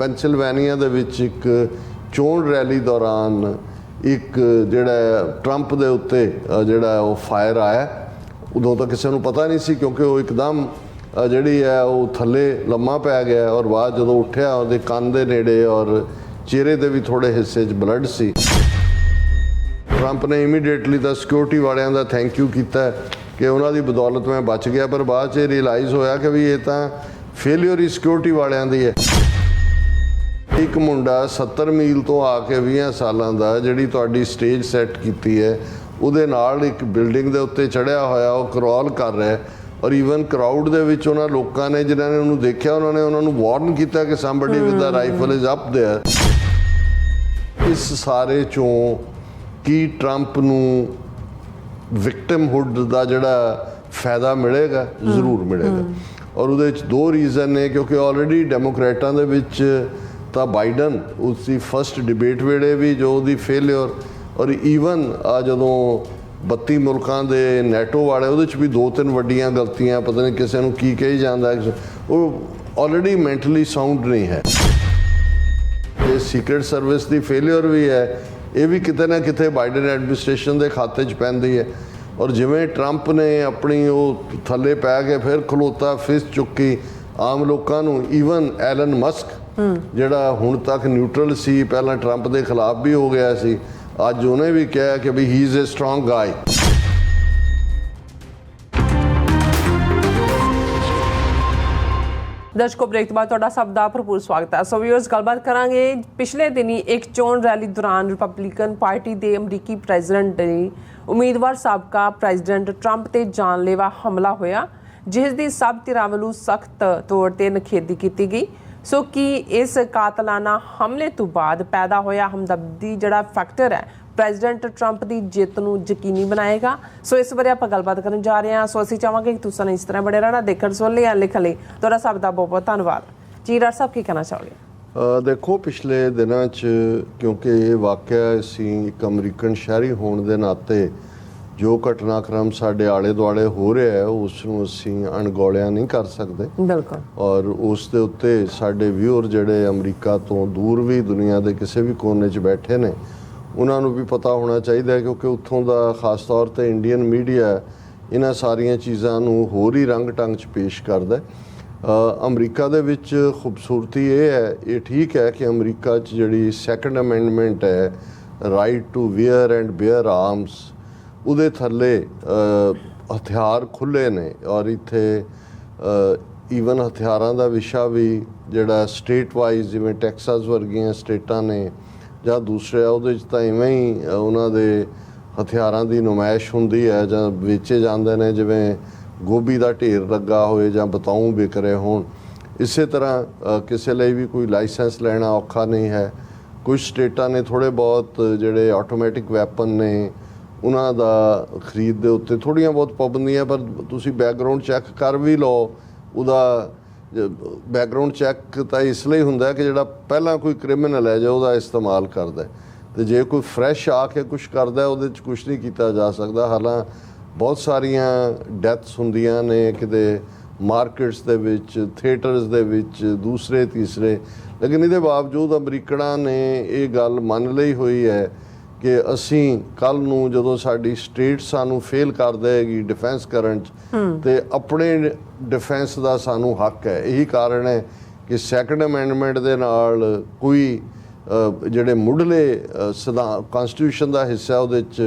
Pennsylvania ਦੇ ਵਿੱਚ ਇੱਕ ਚੋਣ ਰੈਲੀ ਦੌਰਾਨ ਇੱਕ ਜਿਹੜਾ ਟਰੰਪ ਦੇ ਉੱਤੇ ਜਿਹੜਾ ਉਹ ਫਾਇਰ ਆਇਆ। ਉਦੋਂ ਤਾਂ ਕਿਸੇ ਨੂੰ ਪਤਾ ਨਹੀਂ ਸੀ ਕਿਉਂਕਿ ਉਹ ਇੱਕਦਮ ਜਿਹੜੀ ਹੈ, ਉਹ ਥੱਲੇ ਲੰਮਾ ਪੈ ਗਿਆ ਔਰ ਬਾਅਦ ਜਦੋਂ ਉੱਠਿਆ, ਉਹਦੇ ਕੰਨ ਦੇ ਨੇੜੇ ਔਰ ਚਿਹਰੇ ਦੇ ਵੀ ਥੋੜੇ ਹਿੱਸੇ 'ਚ ਬਲੱਡ ਸੀ। ਟਰੰਪ ਨੇ ਇਮੀਡੀਏਟਲੀ ਤਾਂ ਸਿਕਿਉਰਿਟੀ ਵਾਲਿਆਂ ਦਾ ਥੈਂਕ ਯੂ ਕੀਤਾ ਕਿ ਉਹਨਾਂ ਦੀ ਬਦੌਲਤ ਮੈਂ ਬਚ ਗਿਆ, ਪਰ ਬਾਅਦ 'ਚ ਰਿਅਲਾਈਜ਼ ਹੋਇਆ ਕਿ ਵੀ ਇਹ ਤਾਂ ਫੇਲਿਅਰ ਹੀ ਸਿਕਿਉਰਿਟੀ ਵਾਲਿਆਂ ਦੀ ਹੈ। ਇੱਕ ਮੁੰਡਾ 70 ਮੀਲ ਤੋਂ ਆ ਕੇ 20 ਸਾਲਾਂ ਦਾ ਜਿਹੜੀ ਤੁਹਾਡੀ ਸਟੇਜ ਸੈੱਟ ਕੀਤੀ ਹੈ ਉਹਦੇ ਨਾਲ ਇੱਕ ਬਿਲਡਿੰਗ ਦੇ ਉੱਤੇ ਚੜਿਆ ਹੋਇਆ ਉਹ ਕਰੋਲ ਕਰ ਰਿਹਾ ਹੈ ਔਰ ਈਵਨ ਕਰਾਊਡ ਦੇ ਵਿੱਚ ਉਹਨਾਂ ਲੋਕਾਂ ਨੇ ਜਿਨ੍ਹਾਂ ਨੇ ਉਹਨੂੰ ਦੇਖਿਆ ਉਹਨਾਂ ਨੇ ਉਹਨਾਂ ਨੂੰ ਵਾਰਨ ਕੀਤਾ ਕਿ somebody with a rifle is up there. ਇਸ ਸਾਰੇ ਚੋਂ ਕੀ ਟਰੰਪ ਨੂੰ ਵਿਕਟਿਮਹੁੱਡ ਦਾ ਜਿਹੜਾ ਫਾਇਦਾ ਮਿਲੇਗਾ? ਜ਼ਰੂਰ ਮਿਲੇਗਾ। ਔਰ ਉਹਦੇ ਵਿੱਚ ਦੋ ਰੀਜ਼ਨ ਨੇ ਕਿਉਂਕਿ ਆਲਰੇਡੀ ਡੈਮੋਕ੍ਰੇਟਾਂ ਦੇ ਵਿੱਚ ਤਾਂ ਬਾਈਡਨ ਉਸਦੀ ਫਰਸਟ ਡਿਬੇਟ ਵੇਲੇ ਵੀ ਜੋ ਉਹਦੀ ਫੇਲਿਅਰ ਔਰ ਈਵਨ ਆ ਜਦੋਂ 32 ਮੁਲਕਾਂ ਦੇ ਨੈਟੋ ਵਾਲੇ, ਉਹਦੇ ਚ ਵੀ ਦੋ ਤਿੰਨ ਵੱਡੀਆਂ ਗਲਤੀਆਂ, ਪਤਾ ਨਹੀਂ ਕਿਸੇ ਨੂੰ ਕੀ ਕਹੀ ਜਾਂਦਾ ਉਹ ਆਲਰੇਡੀ ਮੈਂਟਲੀ ਸਾਊਂਡ ਨਹੀਂ ਹੈ। ਇਹ ਸੀਕ੍ਰੀਟ ਸਰਵਿਸ ਦੀ ਫੇਲਿਅਰ ਵੀ ਹੈ। ਇਹ ਵੀ ਕਿਤੇ ਨਾ ਕਿਤੇ ਬਾਈਡਨ ਐਡਮਿਨਿਸਟ੍ਰੇਸ਼ਨ ਦੇ ਖਾਤੇ 'ਚ ਪੈਂਦੀ ਹੈ। ਔਰ ਜਿਵੇਂ ਟਰੰਪ ਨੇ ਆਪਣੀ ਉਹ ਥੱਲੇ ਪੈ ਕੇ ਫਿਰ ਖਲੋਤਾ ਫਿਸ ਚੁੱਕੀ ਆਮ ਲੋਕਾਂ ਨੂੰ ਈਵਨ ਐਲਨ ਮਸਕ ਜਿਹੜਾ ਹੁਣ ਤੱਕ ਨਿਊਟਰਲ ਸੀ, ਪਹਿਲਾਂ ਟਰੰਪ ਦੇ ਖਿਲਾਫ ਵੀ ਹੋ ਗਿਆ ਸੀ, ਅੱਜ ਉਹਨੇ ਵੀ ਕਿਹਾ ਕਿ ਵੀ ਹੀ ਇਜ਼ ਅ ਸਟਰੋਂਗ ਗਾਈ ਦਰਸ਼ਕੋ ਬ੍ਰੇਕ ਤੋਂ ਬਾਅਦ ਤੁਹਾਡਾ ਸਭ ਦਾ ਭਰਪੂਰ ਸਵਾਗਤ ਹੈ। ਸੋ ਵੀਅਰਸ ਗੱਲਬਾਤ ਕਰਾਂਗੇ ਪਿਛਲੇ ਦਿਨੀ ਇੱਕ ਚੋਣ ਰੈਲੀ ਦੌਰਾਨ ਰਿਪਬਲਿਕਨ ਪਾਰਟੀ ਦੇ ਅਮਰੀਕੀ ਪ੍ਰੈਜ਼ੀਡੈਂਟ ਦੇ ਉਮੀਦਵਾਰ ਸਾਬਕਾ ਪ੍ਰੈਜ਼ੀਡੈਂਟ ਟਰੰਪ ਤੇ ਜਾਨਲੇਵਾ ਹਮਲਾ ਹੋਇਆ, ਜਿਸ ਦੀ ਸਭ ਧਿਰਾਂ ਵੱਲੋਂ ਸਖਤ ਤੌਰ ਤੇ ਨਿਖੇਧੀ ਕੀਤੀ ਗਈ। ਸੋ ਕੀ ਇਸ ਕਾਤਲਾਨਾ ਹਮਲੇ ਤੋਂ ਬਾਅਦ ਪੈਦਾ ਹੋਇਆ ਹਮਦਰਦੀ ਜਿਹੜਾ ਫੈਕਟਰ ਹੈ ਪ੍ਰੈਜ਼ੀਡੈਂਟ ਟਰੰਪ ਦੀ ਜਿੱਤ ਨੂੰ ਯਕੀਨੀ ਬਣਾਏਗਾ? ਸੋ ਇਸ ਬਾਰੇ ਆਪਾਂ ਗੱਲਬਾਤ ਕਰਨ ਜਾ ਰਹੇ ਹਾਂ। ਸੋ ਅਸੀਂ ਚਾਹਾਂਗੇ ਕਿ ਤੁਸੀਂ ਇਸ ਤਰ੍ਹਾਂ ਬੜੇ ਰਹਿਣਾ, ਦੇਖਣ ਸੁਣ ਲਈ ਲਿਖ ਲਈ। ਤੁਹਾਡਾ ਸਭ ਦਾ ਬਹੁਤ ਬਹੁਤ ਧੰਨਵਾਦ। ਜੀ, ਡਾਕਟਰ ਸਾਹਿਬ, ਕੀ ਕਹਿਣਾ ਚਾਹੋਗੇ? ਦੇਖੋ, ਪਿਛਲੇ ਦਿਨਾਂ 'ਚ ਕਿਉਂਕਿ ਇਹ ਵਾਕਿਆ ਅਸੀਂ ਇੱਕ ਅਮਰੀਕਨ ਸ਼ਹਿਰੀ ਹੋਣ ਦੇ ਨਾਤੇ ਜੋ ਘਟਨਾਕ੍ਰਮ ਸਾਡੇ ਆਲੇ ਦੁਆਲੇ ਹੋ ਰਿਹਾ ਹੈ ਉਸ ਨੂੰ ਅਸੀਂ ਅਣਗੌਲਿਆ ਨਹੀਂ ਕਰ ਸਕਦੇ। ਬਿਲਕੁਲ। ਔਰ ਉਸ ਦੇ ਉੱਤੇ ਸਾਡੇ ਵਿਊਅਰ ਜਿਹੜੇ ਅਮਰੀਕਾ ਤੋਂ ਦੂਰ ਵੀ ਦੁਨੀਆ ਦੇ ਕਿਸੇ ਵੀ ਕੋਨੇ 'ਚ ਬੈਠੇ ਨੇ ਉਹਨਾਂ ਨੂੰ ਵੀ ਪਤਾ ਹੋਣਾ ਚਾਹੀਦਾ ਹੈ ਕਿਉਂਕਿ ਉੱਥੋਂ ਦਾ ਖਾਸ ਤੌਰ ਤੇ ਇੰਡੀਅਨ ਮੀਡੀਆ ਇਹਨਾਂ ਸਾਰੀਆਂ ਚੀਜ਼ਾਂ ਨੂੰ ਹੋਰ ਹੀ ਰੰਗ ਟੰਗ 'ਚ ਪੇਸ਼ ਕਰਦਾ ਹੈ। ਅਮਰੀਕਾ ਦੇ ਵਿੱਚ ਖੂਬਸੂਰਤੀ ਇਹ ਹੈ ਇਹ ਠੀਕ ਹੈ ਕਿ ਅਮਰੀਕਾ 'ਚ ਜਿਹੜੀ ਸੈਕੰਡ ਅਮੈਂਡਮੈਂਟ ਹੈ right to bear and bear arms ਉਹਦੇ ਥੱਲੇ ਹਥਿਆਰ ਖੁੱਲੇ ਨੇ ਔਰ ਇੱਥੇ ਈਵਨ ਹਥਿਆਰਾਂ ਦਾ ਵਿਸ਼ਾ ਵੀ ਜਿਹੜਾ ਸਟੇਟ ਵਾਈਜ਼ ਜਿਵੇਂ ਟੈਕਸਾਸ ਵਰਗੀਆਂ ਸਟੇਟਾਂ ਨੇ ਜਾਂ ਦੂਸਰੇ ਆ, ਉਹਦੇ 'ਚ ਤਾਂ ਇਵੇਂ ਹੀ ਉਹਨਾਂ ਦੇ ਹਥਿਆਰਾਂ ਦੀ ਨੁਮਾਇਸ਼ ਹੁੰਦੀ ਹੈ ਜਾਂ ਵੇਚੇ ਜਾਂਦੇ ਨੇ ਜਿਵੇਂ ਗੋਭੀ ਦਾ ਢੇਰ ਲੱਗਾ ਹੋਏ ਜਾਂ ਬਤਾਊ ਵਿਕ ਰਹੇ ਹੋਣ। ਇਸੇ ਤਰ੍ਹਾਂ ਕਿਸੇ ਲਈ ਵੀ ਕੋਈ ਲਾਇਸੈਂਸ ਲੈਣਾ ਔਖਾ ਨਹੀਂ ਹੈ। ਕੁਝ ਸਟੇਟਾਂ ਨੇ ਥੋੜੇ ਬਹੁਤ ਜਿਹੜੇ ਆਟੋਮੈਟਿਕ ਵੈਪਨ ਨੇ ਉਹਨਾਂ ਦਾ ਖਰੀਦ ਦੇ ਉੱਤੇ ਥੋੜੀਆਂ ਬਹੁਤ ਪਾਬੰਦੀਆਂ ਪਰ ਤੁਸੀਂ ਬੈਕਗ੍ਰਾਉਂਡ ਚੈੱਕ ਕਰ ਵੀ ਲਓ। ਉਹਦਾ ਬੈਕਗ੍ਰਾਉਂਡ ਚੈੱਕ ਤਾਂ ਇਸ ਲਈ ਹੁੰਦਾ ਕਿ ਜਿਹੜਾ ਪਹਿਲਾਂ ਕੋਈ ਕ੍ਰਿਮੀਨਲ ਹੈ, ਜੋ ਉਹਦਾ ਇਸਤੇਮਾਲ ਕਰਦਾ ਹੈ। ਤੇ ਜੇ ਕੋਈ ਫਰੈਸ਼ ਆ ਕੇ ਕੁਝ ਕਰਦਾ ਉਹਦੇ 'ਚ ਕੁਝ ਨਹੀਂ ਕੀਤਾ ਜਾ ਸਕਦਾ। ਹਾਲਾਂ, ਬਹੁਤ ਸਾਰੀਆਂ ਡੈਥਸ ਹੁੰਦੀਆਂ ਨੇ ਕਿਤੇ ਮਾਰਕੀਟਸ ਦੇ ਵਿੱਚ ਥੀਏਟਰਸ ਦੇ ਵਿੱਚ, ਦੂਸਰੇ, ਤੀਸਰੇ। ਲੇਕਿਨ ਇਹਦੇ ਬਾਵਜੂਦ ਅਮਰੀਕਨਾਂ ਨੇ ਇਹ ਗੱਲ ਮੰਨ ਲਈ ਹੋਈ ਹੈ ਕਿ ਅਸੀਂ ਕੱਲ ਨੂੰ ਜਦੋਂ ਸਾਡੀ ਸਟੇਟ ਸਾਨੂੰ ਫੇਲ ਕਰ ਦੇਗੀ ਡਿਫੈਂਸ ਕਰਨ ਚ ਤੇ ਆਪਣੇ ਡਿਫੈਂਸ ਦਾ ਸਾਨੂੰ ਹੱਕ ਹੈ। ਇਹੀ ਕਾਰਨ ਹੈ ਕਿ ਸੈਕੰਡ ਅਮੈਂਡਮੈਂਟ ਦੇ ਨਾਲ ਕੋਈ ਜਿਹੜੇ ਮੁੱਢਲੇ ਕਨਸਟੀਟਿਊਸ਼ਨ ਦਾ ਹਿੱਸਾ ਉਹਦੇ ਚ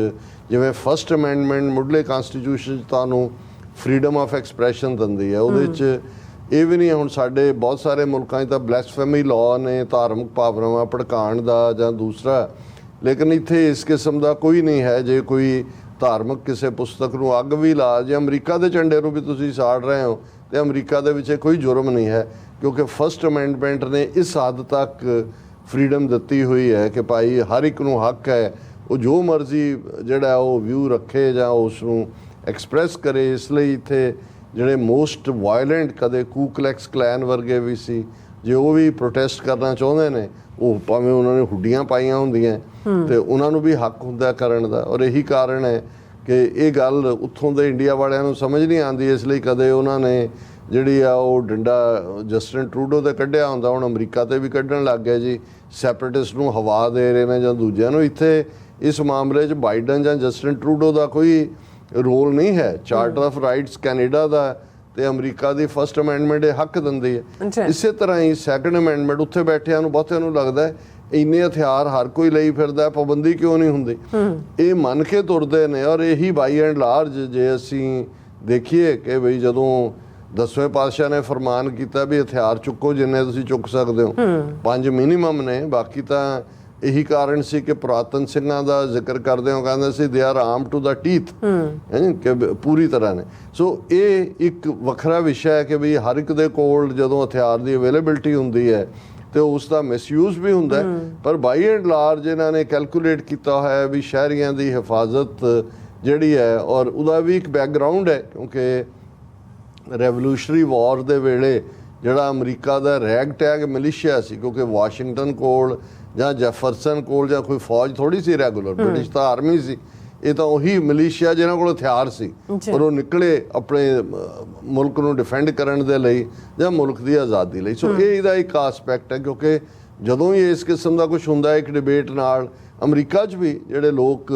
ਜਿਵੇਂ ਫਰਸਟ ਅਮੈਂਡਮੈਂਟ ਮੁੱਢਲੇ ਕਨਸਟੀਟਿਊਸ਼ਨ ਚ ਤੁਹਾਨੂੰ ਫਰੀडम ਆਫ ਐਕਸਪ੍ਰੈਸ਼ਨ ਦਿੰਦੀ ਹੈ। ਉਹਦੇ ਚ ਇਹ ਵੀ ਨਹੀਂ ਹੁਣ ਸਾਡੇ ਬਹੁਤ ਸਾਰੇ ਮੁਲਕਾਂ 'ਚ ਤਾਂ ਬਲੈਸਫੇਮੀ ਲਾਅ ਨੇ ਧਾਰਮਿਕ ਭਾਵਨਾਵਾਂ ਭੜਕਾਉਣ ਦਾ ਜਾਂ ਦੂਸਰਾ ਲੇਕਿਨ ਇੱਥੇ ਇਸ ਕਿਸਮ ਦਾ ਕੋਈ ਨਹੀਂ ਹੈ, ਜੇ ਕੋਈ ਧਾਰਮਿਕ ਕਿਸੇ ਪੁਸਤਕ ਨੂੰ ਅੱਗ ਵੀ ਲਾ ਜੇ ਅਮਰੀਕਾ ਦੇ ਝੰਡੇ ਨੂੰ ਵੀ ਤੁਸੀਂ ਸਾੜ ਰਹੇ ਹੋ, ਤੇ ਅਮਰੀਕਾ ਦੇ ਵਿੱਚ ਕੋਈ ਜੁਰਮ ਨਹੀਂ ਹੈ, ਕਿਉਂਕਿ ਫਰਸਟ ਅਮੈਂਡਮੈਂਟ ਨੇ ਇਸ ਹੱਦ ਤੱਕ ਫਰੀडम ਦਿੱਤੀ ਹੋਈ ਹੈ ਕਿ ਭਾਈ ਹਰ ਇੱਕ ਨੂੰ ਹੱਕ ਹੈ, ਉਹ ਜੋ ਮਰਜ਼ੀ ਜਿਹੜਾ ਉਹ ਵਿਊ ਰੱਖੇ ਜਾਂ ਉਸ ਨੂੰ ਐਕਸਪ੍ਰੈਸ ਕਰੇ, ਇਸ ਲਈ ਇੱਥੇ ਜਿਹੜੇ ਮੋਸਟ ਵਾਇਲੈਂਟ ਕਦੇ ਕੂਕਲੈਕਸ ਕਲੈਨ ਵਰਗੇ ਵੀ ਸੀ, ਜੇ ਉਹ ਵੀ ਪ੍ਰੋਟੈਸਟ ਕਰਨਾ ਚਾਹੁੰਦੇ ਨੇ ਉਹ ਭਾਵੇਂ ਉਹਨਾਂ ਨੇ ਹੁੱਡੀਆਂ ਪਾਈਆਂ ਹੁੰਦੀਆਂ ਤੇ ਉਹਨਾਂ ਨੂੰ ਵੀ ਹੱਕ ਹੁੰਦਾ ਕਰਨ ਦਾ। ਔਰ ਇਹੀ ਕਾਰਨ ਹੈ ਕਿ ਇਹ ਗੱਲ ਉੱਥੋਂ ਦੇ ਇੰਡੀਆ ਵਾਲਿਆਂ ਨੂੰ ਸਮਝ ਨਹੀਂ ਆਉਂਦੀ ਇਸ ਲਈ ਕਦੇ ਉਹਨਾਂ ਨੇ ਜਿਹੜੀ ਆ ਉਹ ਡੰਡਾ ਜਸਟਿਨ ਟਰੂਡੋ ਤੇ ਕੱਢਿਆ ਹੁੰਦਾ ਹੁਣ ਅਮਰੀਕਾ ਤੇ ਵੀ ਕੱਢਣ ਲੱਗ ਗਿਆ ਜੀ। ਸੈਪਰੇਟਿਸਟ ਨੂੰ ਹਵਾ ਦੇ ਰਹੇ ਨੇ ਜਾਂ ਦੂਜਿਆਂ ਨੂੰ। ਇੱਥੇ ਇਸ ਮਾਮਲੇ 'ਚ ਬਾਈਡਨ ਜਾਂ ਜਸਟਿਨ ਟਰੂਡੋ ਦਾ ਕੋਈ ਰੋਲ ਨਹੀਂ ਹੈ। ਚਾਰਟਰ ਆਫ ਰਾਈਟਸ ਕੈਨੇਡਾ ਦਾ ਤੇ ਅਮਰੀਕਾ ਦੀ ਫਰਸਟ ਅਮੈਂਡਮੈਂਟ ਇਹ ਹੱਕ ਦਿੰਦੀ। ਹੈ ਇਸੇ ਤਰ੍ਹਾਂ ਹੀ ਸੈਕੰਡ ਅਮੈਂਡਮੈਂਟ ਉੱਥੇ ਬੈਠਿਆਂ ਨੂੰ ਬਹੁਤਿਆਂ ਨੂੰ ਲੱਗਦਾ ਹੈ ਇੰਨੇ ਹਥਿਆਰ ਹਰ ਕੋਈ ਲਈ ਫਿਰਦਾ ਹੈ, ਪਾਬੰਦੀ ਕਿਉਂ ਨਹੀਂ ਹੁੰਦੀ? ਇਹ ਮੰਨ ਕੇ ਤੁਰਦੇ ਨੇ ਔਰ ਇਹੀ ਬਾਈ ਐਂਡ ਲਾਰਜ ਜੇ ਅਸੀਂ ਦੇਖੀਏ ਕਿ ਬਈ ਜਦੋਂ ਦਸਵੇਂ ਪਾਤਸ਼ਾਹ ਨੇ ਫਰਮਾਨ ਕੀਤਾ ਵੀ ਹਥਿਆਰ ਚੁੱਕੋ ਜਿੰਨੇ ਤੁਸੀਂ ਚੁੱਕ ਸਕਦੇ ਹੋ। ਪੰਜ ਮਿਨੀਮਮ ਨੇ ਬਾਕੀ ਤਾਂ ਇਹੀ ਕਾਰਨ ਸੀ ਕਿ ਪੁਰਾਤਨ ਸਿੰਘਾਂ ਦਾ ਜ਼ਿਕਰ ਕਰਦੇ ਹਾਂ ਕਹਿੰਦੇ ਸੀ they are arm to the teeth ਹੈ। ਕਿ ਪੂਰੀ ਤਰ੍ਹਾਂ ਨੇ। ਸੋ ਇਹ ਇੱਕ ਵੱਖਰਾ ਵਿਸ਼ਾ ਹੈ ਕਿ ਵੀ ਹਰ ਇੱਕ ਦੇ ਕੋਲ ਜਦੋਂ ਹਥਿਆਰ ਦੀ ਅਵੇਲੇਬਿਲਟੀ ਹੁੰਦੀ ਹੈ ਤੇ ਉਸ ਦਾ ਮਿਸਯੂਜ਼ ਵੀ ਹੁੰਦਾ ਪਰ ਬਾਈ ਐਂਡ ਲਾਰਜ ਇਹਨਾਂ ਨੇ ਕੈਲਕੂਲੇਟ ਕੀਤਾ ਹੋਇਆ ਹੈ ਵੀ ਸ਼ਹਿਰੀਆਂ ਦੀ ਹਿਫਾਜ਼ਤ ਜਿਹੜੀ ਹੈ ਔਰ ਉਹਦਾ ਵੀ ਇੱਕ ਬੈਕਗ੍ਰਾਉਂਡ ਹੈ ਕਿਉਂਕਿ ਰੈਵੋਲੂਸ਼ਨਰੀ ਵਾਰ ਦੇ ਵੇਲੇ ਜਿਹੜਾ ਅਮਰੀਕਾ ਦਾ ਰੈਗ ਟੈਗ ਮਿਲੀਸ਼ੀਆ ਸੀ ਕਿਉਂਕਿ ਵਾਸ਼ਿੰਗਟਨ ਕੋਲ ਜਾਂ ਜੈਫਰਸਨ ਕੋਲ ਜਾਂ ਕੋਈ ਫੌਜ ਥੋੜੀ ਸੀ ਰੈਗੂਲਰ ਬ੍ਰਿਟਿਸ਼ ਤਾਂ ਆਰਮੀ ਸੀ। ਇਹ ਤਾਂ ਉਹੀ ਮਿਲੀਸ਼ੀਆ ਜਿਹਨਾਂ ਕੋਲ ਹਥਿਆਰ ਸੀ। ਔਰ ਉਹ ਨਿਕਲੇ ਆਪਣੇ ਮੁਲਕ ਨੂੰ ਡਿਫੈਂਡ ਕਰਨ ਦੇ ਲਈ ਜਾਂ ਮੁਲਕ ਦੀ ਆਜ਼ਾਦੀ ਲਈ। ਸੋ ਇਹ ਇਹਦਾ ਇੱਕ ਐਸਪੈਕਟ ਹੈ ਕਿਉਂਕਿ ਜਦੋਂ ਹੀ ਇਸ ਕਿਸਮ ਦਾ ਕੁਝ ਹੁੰਦਾ ਹੈ ਇੱਕ ਡਿਬੇਟ ਨਾਲ ਅਮਰੀਕਾ 'ਚ ਵੀ ਜਿਹੜੇ ਲੋਕ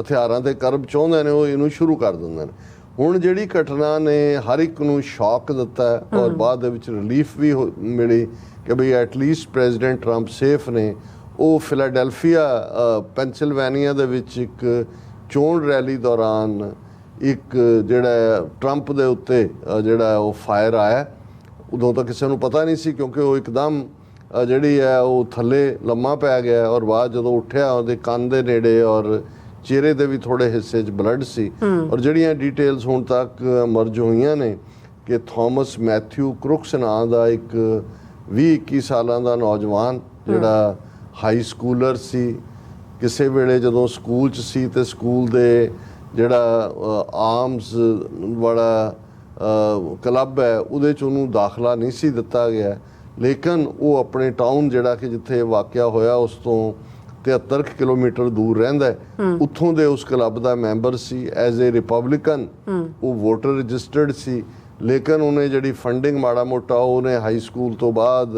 ਹਥਿਆਰਾਂ ਤੇ ਕਰਬ ਚਾਹੁੰਦੇ ਨੇ ਉਹ ਇਹਨੂੰ ਸ਼ੁਰੂ ਕਰ ਦਿੰਦੇ ਨੇ। ਹੁਣ ਜਿਹੜੀ ਘਟਨਾ ਨੇ ਹਰ ਇੱਕ ਨੂੰ ਸ਼ੌਕ ਦਿੱਤਾ ਔਰ ਬਾਅਦ ਦੇ ਵਿੱਚ ਰਿਲੀਫ ਵੀ ਮਿਲੀ ਕਿ ਭਈ at least President Trump safe ਨੇ। ਉਹ ਫਿਲਾਡੈਲਫੀਆ ਅ, ਪੈਨਸਿਲਵੇਨੀਆ ਦੇ ਵਿੱਚ ਇੱਕ ਚੋਣ ਰੈਲੀ ਦੌਰਾਨ ਇੱਕ ਜਿਹੜਾ ਟਰੰਪ ਦੇ ਉੱਤੇ ਜਿਹੜਾ ਉਹ ਫਾਇਰ ਆਇਆ। ਉਦੋਂ ਤਾਂ ਕਿਸੇ ਨੂੰ ਪਤਾ ਨਹੀਂ ਸੀ ਕਿਉਂਕਿ ਉਹ ਇੱਕਦਮ ਜਿਹੜੀ ਹੈ ਉਹ ਥੱਲੇ ਲੰਮਾ ਪੈ ਗਿਆ ਔਰ ਬਾਅਦ ਜਦੋਂ ਉੱਠਿਆ ਉਹਦੇ ਕੰਨ ਦੇ ਨੇੜੇ ਔਰ ਚਿਹਰੇ ਦੇ ਵੀ ਥੋੜੇ ਹਿੱਸੇ 'ਚ ਬਲੱਡ ਸੀ। ਔਰ ਜਿਹੜੀਆਂ ਡਿਟੇਲਸ ਹੁਣ ਤੱਕ ਮਰਜ ਹੋਈਆਂ ਨੇ ਕਿ ਥਾਮਸ ਮੈਥਿਊ ਕ੍ਰੁਕਸ ਨਾਂ ਦਾ ਇੱਕ 20 21 ਸਾਲਾਂ ਦਾ ਨੌਜਵਾਨ ਜਿਹੜਾ ਹਾਈ ਸਕੂਲਰ ਸੀ ਕਿਸੇ ਵੇਲੇ ਜਦੋਂ ਸਕੂਲ 'ਚ ਸੀ ਤੇ ਸਕੂਲ ਦੇ ਜਿਹੜਾ ਆਰਮਸ ਵਾਲਾ ਕਲੱਬ ਹੈ ਉਹਦੇ 'ਚ ਉਹਨੂੰ ਦਾਖਲਾ ਨਹੀਂ ਸੀ ਦਿੱਤਾ ਗਿਆ। ਲੇਕਿਨ ਉਹ ਆਪਣੇ ਟਾਊਨ ਜਿਹੜਾ ਕਿ ਜਿੱਥੇ ਵਾਕਿਆ ਹੋਇਆ ਉਸ ਤੋਂ 73 ਕੁ ਕਿਲੋਮੀਟਰ ਦੂਰ ਰਹਿੰਦਾ ਹੈ। ਉੱਥੋਂ ਦੇ ਉਸ ਕਲੱਬ ਦਾ ਮੈਂਬਰ ਸੀ ਐਜ਼ ਅ ਰਿਪਬਲਿਕਨ ਉਹ ਵੋਟਰ ਰਜਿਸਟਰਡ ਸੀ। ਲੇਕਿਨ ਉਹਨੇ ਜਿਹੜੀ ਫੰਡਿੰਗ ਮਾੜਾ ਮੋਟਾ ਉਹਨੇ ਹਾਈ ਸਕੂਲ ਤੋਂ ਬਾਅਦ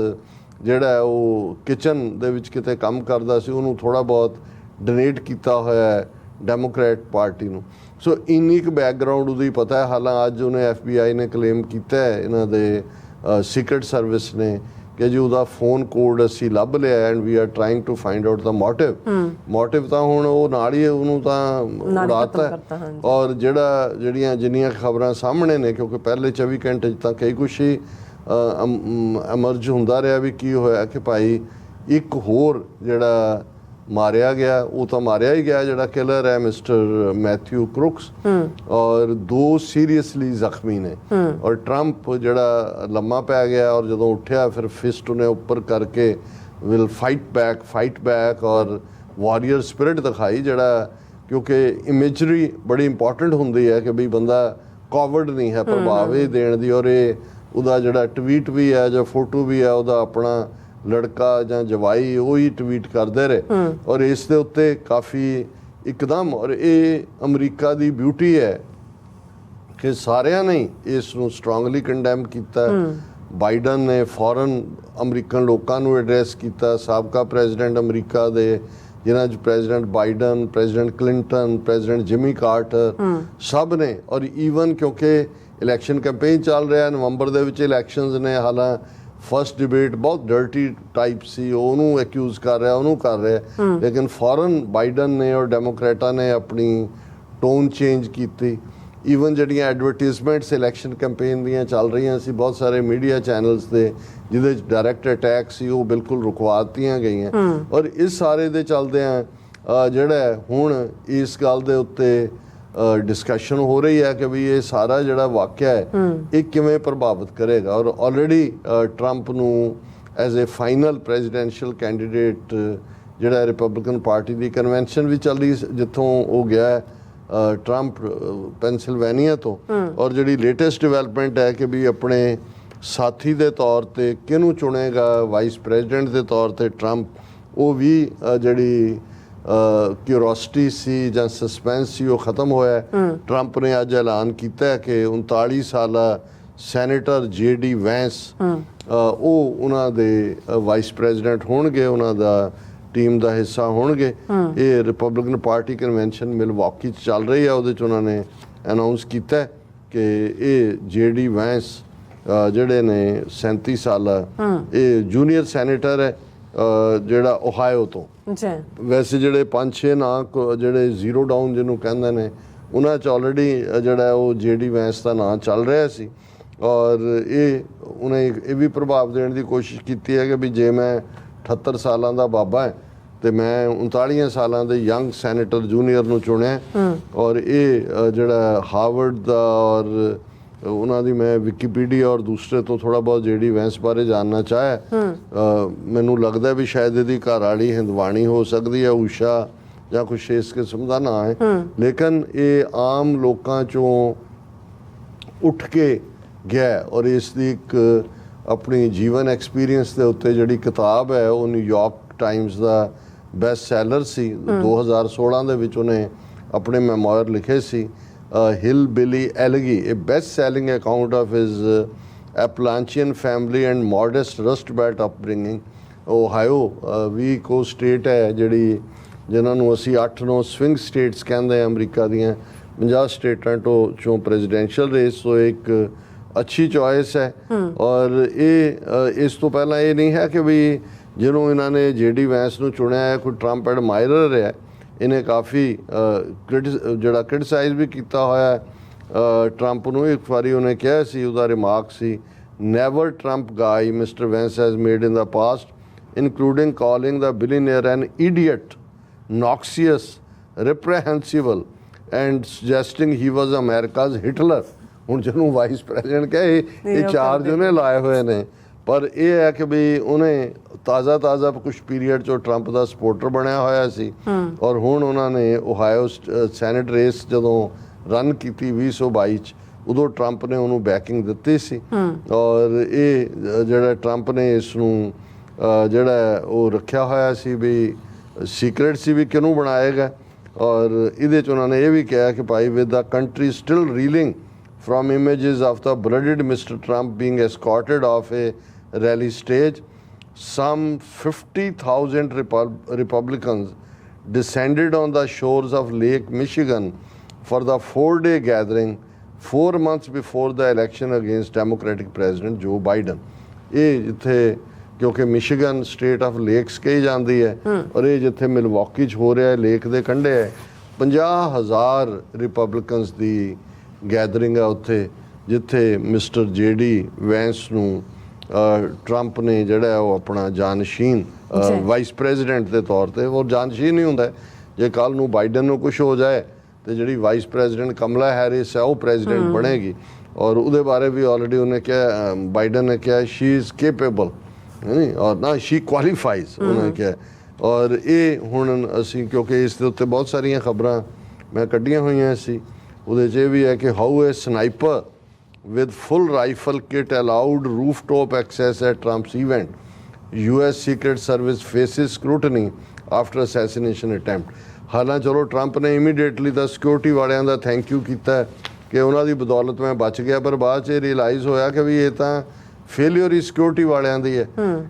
ਜਿਹੜਾ ਉਹ ਕਿਚਨ ਦੇ ਵਿੱਚ ਕਿਤੇ ਕੰਮ ਕਰਦਾ ਸੀ ਉਹਨੂੰ ਥੋੜਾ ਬਹੁਤ ਡੋਨੇਟ ਕੀਤਾ ਹੋਇਆ ਹੈ ਡੈਮੋਕ੍ਰੈਟ ਪਾਰਟੀ ਨੂੰ। ਸੋ ਇੰਨੀ ਕੁ ਬੈਕਗ੍ਰਾਉਂਡ ਉਹਦੀ ਪਤਾ ਹੈ। ਹਾਲਾਂ ਅੱਜ ਉਹਨੇ ਐਫਬੀਆਈ ਨੇ ਕਲੇਮ ਕੀਤਾ ਹੈ ਇਹਨਾਂ ਦੇ ਸੀਕ੍ਰੀਟ ਸਰਵਿਸ ਨੇ। ਕਿ ਜੀ ਉਹਦਾ ਫੋਨ ਕੋਡ ਅਸੀਂ ਲੱਭ ਲਿਆ and we are trying to find out the motive motive ਤਾਂ ਹੁਣ ਉਹ ਨਾਲ ਹੀ ਉਹਨੂੰ ਤਾਂ ਉਡਾਤਾ। ਔਰ ਜਿਹੜਾ ਜਿਹੜੀਆਂ ਜਿੰਨੀਆਂ ਖਬਰਾਂ ਸਾਹਮਣੇ ਨੇ ਕਿਉਂਕਿ ਪਹਿਲੇ 24 ਘੰਟੇ 'ਚ ਤਾਂ ਕਈ ਕੁਛ ਹੀ ਐਮਰਜ ਹੁੰਦਾ ਰਿਹਾ ਵੀ ਕੀ ਹੋਇਆ ਕਿ ਭਾਈ ਇੱਕ ਹੋਰ ਜਿਹੜਾ ਮਾਰਿਆ ਗਿਆ ਉਹ ਤਾਂ ਮਾਰਿਆ ਹੀ ਗਿਆ ਜਿਹੜਾ ਕਿਲਰ ਹੈ ਮਿਸਟਰ ਮੈਥਿਊ ਕ੍ਰੁਕਸ ਔਰ ਦੋ ਸੀਰੀਅਸਲੀ ਜ਼ਖਮੀ ਨੇ। ਔਰ ਟਰੰਪ ਜਿਹੜਾ ਲੰਮਾ ਪੈ ਗਿਆ ਔਰ ਜਦੋਂ ਉੱਠਿਆ ਫਿਰ ਫਿਸਟ ਉਹਨੇ ਉੱਪਰ ਕਰਕੇ will fight back fight back ਔਰ ਵਾਰੀਅਰ ਸਪਿਰਿਟ ਦਿਖਾਈ ਜਿਹੜਾ ਕਿਉਂਕਿ ਇਮੇਜਰੀ ਬੜੀ ਇੰਪੋਰਟੈਂਟ ਹੁੰਦੀ ਹੈ ਕਿ ਵੀ ਬੰਦਾ ਕੋਵਰਡ ਨਹੀਂ ਹੈ ਪ੍ਰਭਾਵ ਇਹ ਦੇਣ ਦੀ। ਔਰ ਇਹ ਉਹਦਾ ਜਿਹੜਾ ਟਵੀਟ ਵੀ ਹੈ ਜਾਂ ਫੋਟੋ ਵੀ ਹੈ ਉਹਦਾ ਆਪਣਾ ਲੜਕਾ ਜਾਂ ਜਵਾਈ ਉਹ ਟਵੀਟ ਕਰਦੇ ਰਹੇ। ਔਰ ਇਸ ਦੇ ਉੱਤੇ ਕਾਫੀ ਇੱਕਦਮ ਔਰ ਇਹ ਅਮਰੀਕਾ ਦੀ ਬਿਊਟੀ ਹੈ ਕਿ ਸਾਰਿਆਂ ਨੇ ਇਸ ਨੂੰ ਸਟਰੋਂਗਲੀ ਕੰਡੈਮ ਕੀਤਾ। ਬਾਈਡਨ ਨੇ ਫੋਰਨ ਅਮਰੀਕਨ ਲੋਕਾਂ ਨੂੰ ਐਡਰੈਸ ਕੀਤਾ ਸਾਬਕਾ ਪ੍ਰੈਜ਼ੀਡੈਂਟ ਅਮਰੀਕਾ ਦੇ ਜਿਨ੍ਹਾਂ 'ਚ President Biden President Clinton President Jimmy Carter ਸਭ ਨੇ ਔਰ ਈਵਨ ਕਿਉਂਕਿ ਇਲੈਕਸ਼ਨ ਕੈਂਪੇਨ ਚੱਲ ਰਿਹਾ ਨਵੰਬਰ ਦੇ ਵਿੱਚ ਇਲੈਕਸ਼ਨਸ ਨੇ ਹਾਲਾਂ ਫਰਸਟ ਡਿਬੇਟ ਬਹੁਤ ਡਰਟੀ ਟਾਈਪ ਸੀ ਉਹਨੂੰ ਅਕਿਊਜ਼ ਕਰ ਰਿਹਾ ਉਹਨੂੰ ਕਰ ਰਿਹਾ ਲੇਕਿਨ ਫੋਰਨ ਬਾਈਡਨ ਨੇ ਔਰ ਡੈਮੋਕ੍ਰੇਟਾਂ ਨੇ ਆਪਣੀ ਟੋਨ ਚੇਂਜ ਕੀਤੀ ਈਵਨ ਜਿਹੜੀਆਂ ਐਡਵਰਟਾਈਜ਼ਮੈਂਟਸ ਇਲੈਕਸ਼ਨ ਕੈਂਪੇਨ ਦੀਆਂ ਚੱਲ ਰਹੀਆਂ ਸੀ ਬਹੁਤ ਸਾਰੇ ਮੀਡੀਆ ਚੈਨਲਸ ਦੇ ਜਿਹਦੇ ਚ ਡਾਇਰੈਕਟ ਅਟੈਕ ਸੀ ਉਹ ਬਿਲਕੁਲ ਰੁਕਵਾ ਦਿੱਤੀਆਂ ਗਈਆਂ ਔਰ ਇਸ ਸਾਰੇ ਦੇ ਚੱਲਦਿਆਂ ਜਿਹੜਾ ਹੁਣ ਇਸ ਗੱਲ ਦੇ ਉੱਤੇ ਡਿਸਕਸ਼ਨ ਹੋ ਰਹੀ ਹੈ ਕਿ ਵੀ ਇਹ ਸਾਰਾ ਜਿਹੜਾ ਵਾਕਿਆ ਹੈ ਇਹ ਕਿਵੇਂ ਪ੍ਰਭਾਵਿਤ ਕਰੇਗਾ? ਔਰ ਆਲਰੇਡੀ ਟਰੰਪ ਨੂੰ as a final presidential candidate ਜਿਹੜਾ ਰਿਪਬਲਿਕਨ ਪਾਰਟੀ ਦੀ ਕਨਵੈਨਸ਼ਨ ਵੀ ਚੱਲ ਰਹੀ ਜਿੱਥੋਂ ਉਹ ਗਿਆ ਹੈ ਟਰੰਪ ਅ, ਪੈਨਸਿਲਵੇਨੀਆ ਤੋਂ। ਔਰ ਜਿਹੜੀ ਲੇਟੈਸਟ ਡਿਵੈਲਪਮੈਂਟ ਹੈ ਕਿ ਵੀ ਆਪਣੇ ਸਾਥੀ ਦੇ ਤੌਰ ਤੇ ਕਿਹਨੂੰ ਚੁਣੇਗਾ ਵਾਈਸ ਪ੍ਰੈਜ਼ੀਡੈਂਟ ਦੇ ਤੌਰ ਤੇ ਟਰੰਪ ਉਹ ਵੀ ਜਿਹੜੀ ਕਿਉਰਿਓਸਿਟੀ ਸੀ ਜਾਂ ਸਸਪੈਂਸ ਸੀ ਉਹ ਖਤਮ ਹੋਇਆ ਹੈ। ਟਰੰਪ ਨੇ ਅੱਜ ਐਲਾਨ ਕੀਤਾ ਹੈ ਕਿ 39 ਸਾਲਾ ਸੈਨੇਟਰ ਜੇ ਡੀ ਵੈਂਸ ਉਹ ਉਹਨਾਂ ਦੇ ਵਾਈਸ ਪ੍ਰੈਜ਼ੀਡੈਂਟ ਹੋਣਗੇ ਉਹਨਾਂ ਦਾ ਟੀਮ ਦਾ ਹਿੱਸਾ ਹੋਣਗੇ। ਇਹ ਰਿਪਬਲਿਕਨ ਪਾਰਟੀ ਕਨਵੈਨਸ਼ਨ ਮਿਲਵਾਕੀ ਚ ਚੱਲ ਰਹੀ ਹੈ ਉਹਦੇ ਚ ਉਹਨਾਂ ਨੇ ਅਨਾਉਂਸ ਕੀਤਾ ਹੈ ਕਿ ਇਹ ਜੇ ਡੀ ਵੈਂਸ ਜਿਹੜੇ ਨੇ 37 ਸਾਲਾ ਇਹ ਜੂਨੀਅਰ ਸੈਨੇਟਰ ਹੈ ਜਿਹੜਾ ਓਹਾਇਓ ਤੋਂ। ਜੀ ਵੈਸੇ ਜਿਹੜੇ 5-6 ਨਾਂ ਜਿਹੜੇ ਜ਼ੀਰੋ ਡਾਊਨ ਜਿਹਨੂੰ ਕਹਿੰਦੇ ਨੇ ਉਹਨਾਂ ਚ ਆਲਰੇਡੀ ਜਿਹੜਾ ਉਹ ਜੇਡੀ ਵੈਂਸ ਦਾ ਨਾਂ ਚੱਲ ਰਿਹਾ ਸੀ। ਔਰ ਇਹ ਉਹਨੇ ਇਹ ਵੀ ਪ੍ਰਭਾਵ ਦੇਣ ਦੀ ਕੋਸ਼ਿਸ਼ ਕੀਤੀ ਹੈ ਕਿ ਵੀ ਜੇ ਮੈਂ 78 ਸਾਲਾਂ ਦਾ ਬਾਬਾ ਹੈ ਤੇ ਮੈਂ 39 ਸਾਲਾਂ ਦੇ ਯੰਗ ਸੈਨੇਟਰ ਜੂਨੀਅਰ ਨੂੰ ਚੁਣਿਆ। ਔਰ ਇਹ ਜਿਹੜਾ ਹਾਰਵਰਡ ਦਾ ਔਰ ਉਹਨਾਂ ਦੀ ਮੈਂ ਵਿਕੀਪੀਡੀਆ ਔਰ ਦੂਸਰੇ ਤੋਂ ਥੋੜਾ ਬਹੁਤ ਜੇਡੀ ਵੈਂਸ ਬਾਰੇ ਜਾਨਣਾ ਚਾਹਿਆ ਮੈਨੂੰ ਲੱਗਦਾ ਵੀ ਸ਼ਾਇਦ ਇਹਦੀ ਘਰ ਵਾਲੀ ਹਿੰਦਵਾਣੀ ਹੋ ਸਕਦੀ ਹੈ ਊਸ਼ਾ ਜਾਂ ਕੁਛ ਇਸ ਕਿਸਮ ਦਾ ਨਾਂ ਹੈ। ਲੇਕਿਨ ਇਹ ਆਮ ਲੋਕਾਂ ਚੋਂ ਉੱਠ ਕੇ ਗਿਆ ਔਰ ਇਸ ਦੀ ਇੱਕ ਆਪਣੀ ਜੀਵਨ ਐਕਸਪੀਰੀਅੰਸ ਦੇ ਉੱਤੇ ਜਿਹੜੀ ਕਿਤਾਬ ਹੈ ਉਹ ਨਿਊਯਾਰਕ ਟਾਈਮਜ਼ ਦਾ ਬੈਸਟ ਸੈਲਰ ਸੀ। 2016 ਦੇ ਵਿੱਚ ਉਹਨੇ ਆਪਣੇ ਮੈਮੋਇਰ ਲਿਖੇ ਸੀ। ਹਿਲ ਬਿਲੀ ਐਲਗੀ ਇਹ best selling account of his Appalachian family and modest Rust Belt upbringing Ohio ਵੀ ਕੋ ਸਟੇਟ ਹੈ ਜਿਹੜੀ ਜਿਨ੍ਹਾਂ ਨੂੰ ਅਸੀਂ 8-9 ਸਵਿੰਗ ਸਟੇਟਸ ਕਹਿੰਦੇ ਆ ਅਮਰੀਕਾ ਦੀਆਂ 50 ਸਟੇਟਾਂ ਤੋਂ ਚੋਂ ਪ੍ਰੈਜ਼ੀਡੈਂਸ਼ੀਅਲ ਰੇਸ ਤੋਂ ਇੱਕ ਅੱਛੀ ਚੁਆਇਸ ਹੈ ਔਰ ਇਹ ਇਸ ਤੋਂ ਪਹਿਲਾਂ ਇਹ ਨਹੀਂ ਹੈ ਕਿ ਵੀ ਜਿਹਨੂੰ ਇਹਨਾਂ ਨੇ ਜੇਡੀ ਵੈਂਸ ਨੂੰ ਚੁਣਿਆ ਹੈ ਕੋਈ ਟਰੰਪ ਐਡਮਾਇਰਰ ਹੈ ਇਹਨੇ ਕਾਫੀ ਜਿਹੜਾ ਕ੍ਰਿਟਿਸਾਈਜ਼ ਵੀ ਕੀਤਾ ਹੋਇਆ ਹੈ ਟਰੰਪ ਨੂੰ ਇੱਕ ਵਾਰੀ ਉਹਨੇ ਕਿਹਾ ਸੀ ਉਹਦਾ remark C never Trump guy mister Vance has made in the past including calling the billionaire an idiot, noxious, reprehensible, and suggesting he was America's Hitler. ਹੁਣ ਜਿਹਨੂੰ ਵਾਈਸ ਪ੍ਰੈਜ਼ੀਡੈਂਟ ਕਹੇ ਇਹ ਉਹ ਚਾਰ ਕਰਦੇ। ਜਿਹਨੇ ਲਾਏ ਹੋਏ ਨੇ ਪਰ ਇਹ ਹੈ ਕਿ ਵੀ ਉਹਨੇ ਤਾਜ਼ਾ ਤਾਜ਼ਾ ਕੁਝ ਪੀਰੀਅਡ ਚੋਂ ਟਰੰਪ ਦਾ ਸਪੋਰਟਰ ਬਣਿਆ ਹੋਇਆ ਸੀ। ਔਰ ਹੁਣ ਉਹਨਾਂ ਨੇ ਓਹਾਇਓ ਸੈਨੇਟ ਰੇਸ ਜਦੋਂ ਰਨ ਕੀਤੀ 2022 ਚ ਉਦੋਂ ਟਰੰਪ ਨੇ ਉਹਨੂੰ ਬੈਕਿੰਗ ਦਿੱਤੀ ਸੀ। ਔਰ ਇਹ ਜਿਹੜਾ ਟਰੰਪ ਨੇ ਇਸ ਨੂੰ ਜਿਹੜਾ ਉਹ ਰੱਖਿਆ ਹੋਇਆ ਸੀ ਵੀ ਸੀਕ੍ਰੇਟ ਸੀ ਵੀ ਕਿਹਨੂੰ ਬਣਾਏਗਾ। ਔਰ ਇਹਦੇ ਚ ਉਹਨਾਂ ਨੇ ਇਹ ਵੀ ਕਿਹਾ ਕਿ ਭਾਈ with the country still reeling from images of the blooded Mr. Trump being escorted off a rally stage, some 50,000 Repub- Republicans descended on the shores of Lake Michigan for the four day gathering four months before the election against Democratic President Joe Biden. ਇਹ ਜਿੱਥੇ ਕਿਉਂਕਿ Michigan state of lakes ਕਹੀ ਜਾਂਦੀ ਹੈ ਔਰ ਇਹ ਜਿੱਥੇ Milwaukee ਚ ਹੋ ਰਿਹਾ ਹੈ ਲੇਕ ਦੇ ਕੰਢੇ ਹੈ 50000 ਰਿਪਬਲਿਕਨਸ ਦੀ ਗੈਦਰਿੰਗ ਹੈ ਉੱਥੇ ਜਿੱਥੇ ਮਿਸਟਰ ਜੇਡੀ ਵੈਂਸ ਨੂੰ ਟਰੰਪ ਨੇ ਜਿਹੜਾ ਉਹ ਆਪਣਾ ਜਾਨਸ਼ੀਨ ਅ। ਵਾਈਸ ਪ੍ਰੈਜ਼ੀਡੈਂਟ ਦੇ ਤੌਰ ਤੇ ਉਹ ਜਾਨਸ਼ੀਨ ਹੀ ਹੁੰਦਾ। ਜੇ ਕੱਲ ਨੂੰ ਬਾਈਡਨ ਨੂੰ ਕੁਝ ਹੋ ਜਾਏ ਤੇ ਜਿਹੜੀ ਵਾਈਸ ਪ੍ਰੈਜ਼ੀਡੈਂਟ ਕਮਲਾ ਹੈਰਿਸ ਹੈ ਉਹ ਪ੍ਰੈਜ਼ੀਡੈਂਟ ਬਣੇਗੀ। ਔਰ ਉਹਦੇ ਬਾਰੇ ਵੀ ਆਲਰੇਡੀ ਉਹਨੇ ਕਿਹਾ ਅ, ਬਾਈਡਨ ਨੇ ਕਿਹਾ ਸ਼ੀ ਇਜ਼ ਕੈਪੇਬਲ ਨਹੀਂ ਔਰ ਨਾ ਸ਼ੀ ਕੁਆਲੀਫਾਈਜ਼ ਉਹਨੇ ਕਿਹਾ। ਔਰ ਇਹ ਹੁਣ ਅਸੀਂ ਕਿਉਂਕਿ ਇਸ ਦੇ ਉੱਤੇ ਬਹੁਤ ਸਾਰੀਆਂ ਖਬਰਾਂ ਮੈਂ ਕੱਢੀਆਂ ਹੋਈਆਂ ਸੀ ਉਹਦੇ 'ਚ ਇਹ ਵੀ ਹੈ ਕਿ how a sniper with full rifle kit allowed rooftop access at Trump's event. US Secret Service faces scrutiny after assassination attempt. ਹਾਲਾਂ ਚਲੋ ਟਰੰਪ ਨੇ ਇਮੀਡੀਏਟਲੀ ਤਾਂ ਸਿਕਿਉਰਿਟੀ ਵਾਲਿਆਂ ਦਾ ਥੈਂਕ ਯੂ ਕੀਤਾ ਕਿ ਉਹਨਾਂ ਦੀ ਬਦੌਲਤ ਮੈਂ ਬਚ ਗਿਆ ਪਰ ਬਾਅਦ ਚ ਰਿਅਲਾਈਜ਼ ਹੋਇਆ ਕਿ ਵੀ ਇਹ ਤਾਂ ਫੇਲਿਅਰ ਹੀ ਸਿਕਿਉਰਿਟੀ ਵਾਲਿਆਂ ਦੀ ਹੈ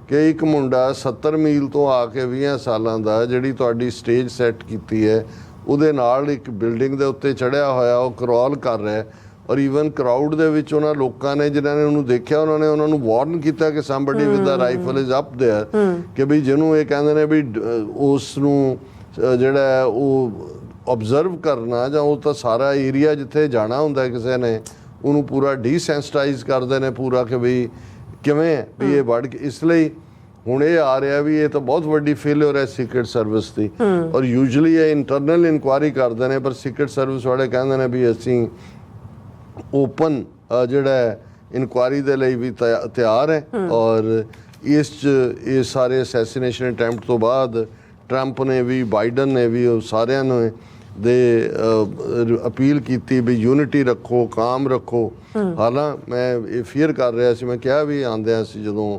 ਕਿ ਇੱਕ ਮੁੰਡਾ 70 ਮੀਲ ਤੋਂ ਆ ਕੇ 20 ਸਾਲਾਂ ਦਾ ਜਿਹੜੀ ਤੁਹਾਡੀ ਸਟੇਜ ਸੈੱਟ ਕੀਤੀ ਹੈ ਉਹਦੇ ਨਾਲ ਇੱਕ ਬਿਲਡਿੰਗ ਦੇ ਉੱਤੇ ਚੜਿਆ ਹੋਇਆ ਉਹ ਕਰੋਲ ਕਰ ਰਿਹਾ ਹੈ ਔਰ ਈਵਨ ਕਰਾਊਡ ਦੇ ਵਿੱਚ ਉਹਨਾਂ ਲੋਕਾਂ ਨੇ ਜਿਨ੍ਹਾਂ ਨੇ ਉਹਨੂੰ ਦੇਖਿਆ ਉਹਨਾਂ ਨੇ ਉਹਨਾਂ ਨੂੰ ਵਾਰਨ ਕੀਤਾ ਕਿ somebody with the rifle is up there ਕਿ ਵੀ ਜਿਹਨੂੰ ਇਹ ਕਹਿੰਦੇ ਨੇ ਵੀ ਡ- ਉਸ ਨੂੰ ਅ, ਜਿਹੜਾ ਹੈ ਉਹ ਆਬਜ਼ਰਵ ਕਰਨਾ ਜਾਂ ਉਹ ਤਾਂ ਸਾਰਾ ਏਰੀਆ ਜਿੱਥੇ ਜਾਣਾ ਹੁੰਦਾ ਹੈ ਕਿਸੇ ਨੇ ਉਹਨੂੰ ਪੂਰਾ ਡੀਸੈਂਸਿਟਾਈਜ਼ ਕਰਦੇ ਨੇ ਪੂਰਾ ਕਿ ਵੀ ਕਿਵੇਂ ਹੈ ਵੀ ਇਹ ਵੜ ਕੇ ਇਸ ਲਈ ਹੁਣ ਇਹ ਆ ਰਿਹਾ ਵੀ ਇਹ ਤਾਂ ਬਹੁਤ ਵੱਡੀ ਫੇਲਿਅਰ ਹੈ ਸੀਕ੍ਰੀਟ ਸਰਵਿਸ ਦੀ ਔਰ ਯੂਜੂਲੀ ਇਹ ਇੰਟਰਨਲ ਇਨਕੁਆਇਰੀ ਕਰਦੇ ਨੇ ਪਰ ਸੀਕ੍ਰੀਟ ਸਰਵਿਸ ਵਾਲੇ ਕਹਿੰਦੇ ਨੇ ਵੀ ਅਸੀਂ ਓਪਨ ਜਿਹੜਾ ਇਨਕੁਆਇਰੀ ਦੇ ਲਈ ਵੀ ਤਿਆ- ਤਿਆਰ ਹੈ। ਔਰ ਇਸ ਚ ਇਹ ਸਾਰੇ ਅਸੈਸੀਨੇਸ਼ਨ ਅਟੈਂਪਟ ਤੋਂ ਬਾਅਦ ਟਰੰਪ ਨੇ ਵੀ ਬਾਈਡਨ ਨੇ ਵੀ ਸਾਰਿਆਂ ਨੇ ਦੇ ਅਪੀਲ ਕੀਤੀ ਵੀ ਯੂਨਿਟੀ ਰੱਖੋ ਕਾਮ ਰੱਖੋ। ਹਾਲਾਂ ਮੈਂ ਇਹ ਫੀਅਰ ਕਰ ਰਿਹਾ ਸੀ ਮੈਂ ਕਿਹਾ ਵੀ ਆਂਦਿਆਂ ਸੀ ਜਦੋਂ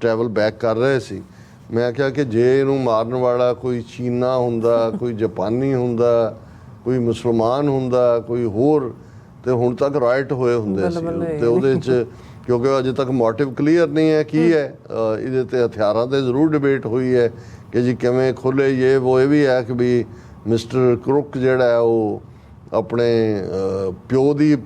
ਟਰੈਵਲ ਬੈਕ ਕਰ ਰਹੇ ਸੀ ਮੈਂ ਕਿਹਾ ਕਿ ਜੇ ਇਹਨੂੰ ਮਾਰਨ ਵਾਲਾ ਕੋਈ ਚੀਨਾ ਹੁੰਦਾ ਕੋਈ ਜਾਪਾਨੀ ਹੁੰਦਾ ਕੋਈ ਮੁਸਲਮਾਨ ਹੁੰਦਾ ਕੋਈ ਹੋਰ ਤੇ ਹੁਣ ਤੱਕ ਰਾਈਟ ਹੋਏ ਹੁੰਦੇ ਸੀ। ਤੇ ਉਹਦੇ ਚ ਕਿਉਂਕਿ ਅਜੇ ਤੱਕ ਮੋਟਿਵ ਕਲੀਅਰ ਨਹੀਂ ਹੈ ਕੀ ਹੈ। ਇਹਦੇ ਤੇ ਹਥਿਆਰਾਂ ਤੇ ਜ਼ਰੂਰ ਡਿਬੇਟ ਹੋਈ ਹੈ ਕਿ ਜੀ ਕਿਵੇਂ ਖੁੱਲੇ ਇਹ ਉਹ ਇਹ ਵੀ ਹੈ ਕਿ ਵੀ ਮਿਸਟਰ ਕ੍ਰੁਕ ਜਿਹੜਾ ਹੈ ਉਹ ਆਪਣੇ ਪਿਓ ਦੀ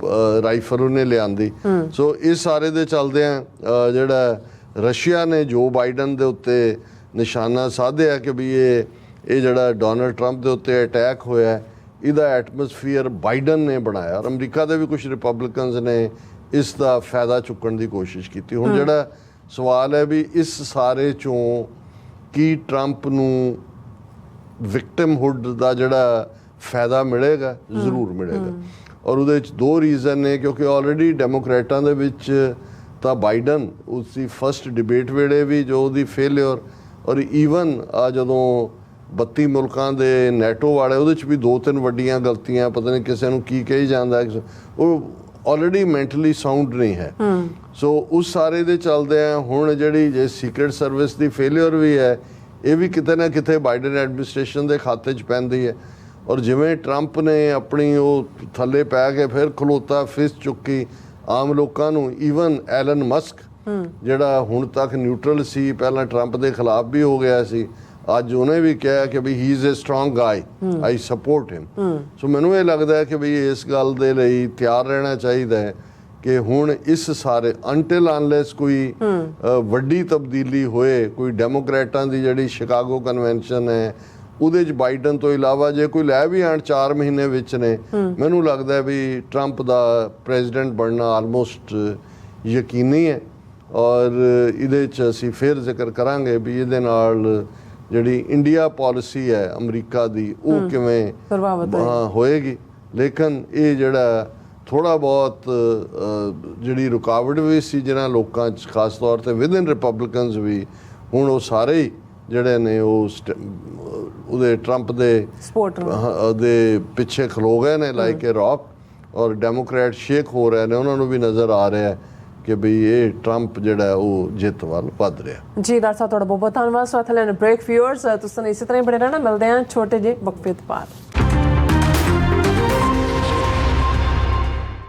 ਰਾਈਫਲ ਉਹਨੇ ਲਿਆਂਦੀ। ਸੋ ਇਸ ਸਾਰੇ ਦੇ ਚੱਲਦੇ ਆ। ਜਿਹੜਾ ਰਸ਼ੀਆ ਨੇ ਜੋ ਬਾਈਡਨ ਦੇ ਉੱਤੇ ਨਿਸ਼ਾਨਾ ਸਾਧਿਆ ਕਿ ਵੀ ਇਹ ਇਹ ਜਿਹੜਾ ਡੋਨਲਡ ਟਰੰਪ ਦੇ ਉੱਤੇ ਅਟੈਕ ਹੋਇਆ ਹੈ, ਇਹਦਾ ਐਟਮੋਸਫੀਅਰ ਬਾਈਡਨ ਨੇ ਬਣਾਇਆ ਔਰ ਅਮਰੀਕਾ ਦੇ ਵੀ ਕੁਝ ਰਿਪਬਲਿਕਨਸ ਨੇ ਇਸ ਦਾ ਫਾਇਦਾ ਚੁੱਕਣ ਦੀ ਕੋਸ਼ਿਸ਼ ਕੀਤੀ। ਹੁਣ ਜਿਹੜਾ ਸਵਾਲ ਹੈ ਵੀ ਇਸ ਸਾਰੇ ਚੋਂ ਕੀ ਟਰੰਪ ਨੂੰ ਵਿਕਟਿਮਹੁੱਡ ਦਾ ਜਿਹੜਾ ਫਾਇਦਾ ਮਿਲੇਗਾ ਜ਼ਰੂਰ ਮਿਲੇਗਾ। ਔਰ ਉਹਦੇ ਵਿੱਚ ਦੋ ਰੀਜ਼ਨ ਨੇ ਕਿਉਂਕਿ ਆਲਰੇਡੀ ਡੈਮੋਕ੍ਰੇਟਾਂ ਦੇ ਵਿੱਚ ਤਾਂ ਬਾਈਡਨ ਉਸ ਦੀ ਫਰਸਟ ਡਿਬੇਟ ਵੇਲੇ ਵੀ ਜੋ ਉਹਦੀ ਫੇਲਿਅਰ ਔਰ ਈਵਨ ਆ ਜਦੋਂ 32 ਮੁਲਕਾਂ ਦੇ ਨੈਟੋ ਵਾਲੇ ਉਹਦੇ ਚ ਵੀ ਦੋ ਤਿੰਨ ਵੱਡੀਆਂ ਗਲਤੀਆਂ ਪਤਾ ਨਹੀਂ ਕਿਸੇ ਨੂੰ ਕੀ ਕਹੀ ਜਾਂਦਾ ਉਹ ਆਲਰੇਡੀ ਮੈਂਟਲੀ ਸਾਊਂਡ ਨਹੀਂ ਹੈ। ਸੋ ਉਸ ਸਾਰੇ ਦੇ ਚੱਲਦੇ ਆ ਹੁਣ ਜਿਹੜੀ ਜੇ ਸੀਕ੍ਰੀਟ ਸਰਵਿਸ ਦੀ ਫੇਲਿਅਰ ਵੀ ਹੈ ਇਹ ਵੀ ਕਿਤੇ ਨਾ ਕਿਤੇ ਬਾਈਡਨ ਐਡਮਿਨਿਸਟ੍ਰੇਸ਼ਨ ਦੇ ਖਾਤੇ 'ਚ ਪੈਂਦੀ ਹੈ। ਔਰ ਜਿਵੇਂ ਟਰੰਪ ਨੇ ਆਪਣੀ ਉਹ ਥੱਲੇ ਪੈ ਕੇ ਫਿਰ ਖਲੋਤਾ ਫਿਸ ਚੁੱਕੀ ਆਮ ਲੋਕਾਂ ਨੂੰ ਈਵਨ ਐਲਨ ਮਸਕ ਜਿਹੜਾ ਹੁਣ ਤੱਕ ਨਿਊਟਰਲ ਸੀ ਪਹਿਲਾਂ ਟਰੰਪ ਦੇ ਖਿਲਾਫ ਵੀ ਹੋ ਗਿਆ ਸੀ। ਅੱਜ ਉਹਨੇ ਵੀ ਕਿਹਾ ਕਿ ਵੀ he is a strong guy I support him so ਮੈਨੂੰ ਇਹ ਲੱਗਦਾ ਹੈ ਕਿ ਵੀ ਇਸ ਗੱਲ ਦੇ ਲਈ ਤਿਆਰ ਰਹਿਣਾ ਚਾਹੀਦਾ ਹੈ ਕਿ ਹੁਣ ਇਸ ਸਾਰੇ ਅੰਟਿਲ ਅਨਲੈਸ ਕੋਈ ਵੱਡੀ ਤਬਦੀਲੀ ਹੋਏ, ਕੋਈ ਡੈਮੋਕ੍ਰੇਟਾਂ ਦੀ ਜਿਹੜੀ ਸ਼ਿਕਾਗੋ ਕਨਵੈਨਸ਼ਨ ਹੈ, ਉਹਦੇ ਚ ਬਾਈਡਨ ਤੋਂ ਇਲਾਵਾ ਜੇ ਕੋਈ ਲੈ ਵੀ ਆਣ 4 ਮਹੀਨੇ ਵਿੱਚ ਨੇ, ਮੈਨੂੰ ਲੱਗਦਾ ਹੈ ਵੀ ਟਰੰਪ ਦਾ ਪ੍ਰੈਜ਼ੀਡੈਂਟ ਬਣਨਾ ਆਲਮੋਸਟ ਯਕੀਨੀ ਹੈ। ਔਰ ਇਹਦੇ ਚ ਅਸੀਂ ਫਿਰ ਜ਼ਿਕਰ ਕਰਾਂਗੇ ਵੀ ਇਹਦੇ ਨਾਲ ਜਿਹੜੀ ਇੰਡੀਆ ਪਾਲਿਸੀ ਹੈ ਅਮਰੀਕਾ ਦੀ ਉਹ ਕਿਵੇਂ ਪ੍ਰਭਾਵਿਤ ਹੋਏਗੀ? ਲੇਕਿਨ ਇਹ ਜਿਹੜਾ ਥੋੜਾ ਬਹੁਤ ਜਿਹੜੀ ਰੁਕਾਵਟ ਵੀ ਸੀ ਜਿਹਨਾਂ ਲੋਕਾਂ 'ਚ ਖਾਸ ਤੌਰ ਤੇ ਵਿਦਨ ਰਿਪਬਲਿਕਨਸ ਵੀ ਹੁਣ ਉਹ ਸਾਰੇ ਜਿਹੜੇ ਨੇ ਉਹ ਉਹਦੇ ਟਰੰਪ ਦੇ ਉਹਦੇ ਪਿੱਛੇ ਖਲੋ ਗਏ ਨੇ ਲਾਈਕ ਰੌਕ ਔਰ ਡੈਮੋਕ੍ਰੈਟ ਸ਼ੇਕ ਹੋ ਰਹੇ ਨੇ ਉਹਨਾਂ ਨੂੰ ਵੀ ਨਜ਼ਰ ਆ ਰਿਹਾ ਹੈ। ਕਿ ਵੀ ਇਹ ਟਰੰਪ ਜਿਹੜਾ ਉਹ ਜਿੱਤ ਵੱਲ ਵੱਧ ਰਿਹਾ। ਜੀ ਡਾਕਟਰ ਸਾਹਿਬ, ਤੁਹਾਡਾ ਬਹੁਤ ਬਹੁਤ ਧੰਨਵਾਦ। ਸੋ ਅਥਲੇ ਬ੍ਰੇਕ ਵਿਊਅਰਸ ਤੁਸੀਂ ਇਸੇ ਤਰ੍ਹਾਂ ਹੀ ਬਣੇ ਰਹਿਣਾ। ਮਿਲਦੇ ਹਾਂ ਛੋਟੇ ਜਿਹੇ ਵਕਫੇ ਤੋਂ ਬਾਅਦ।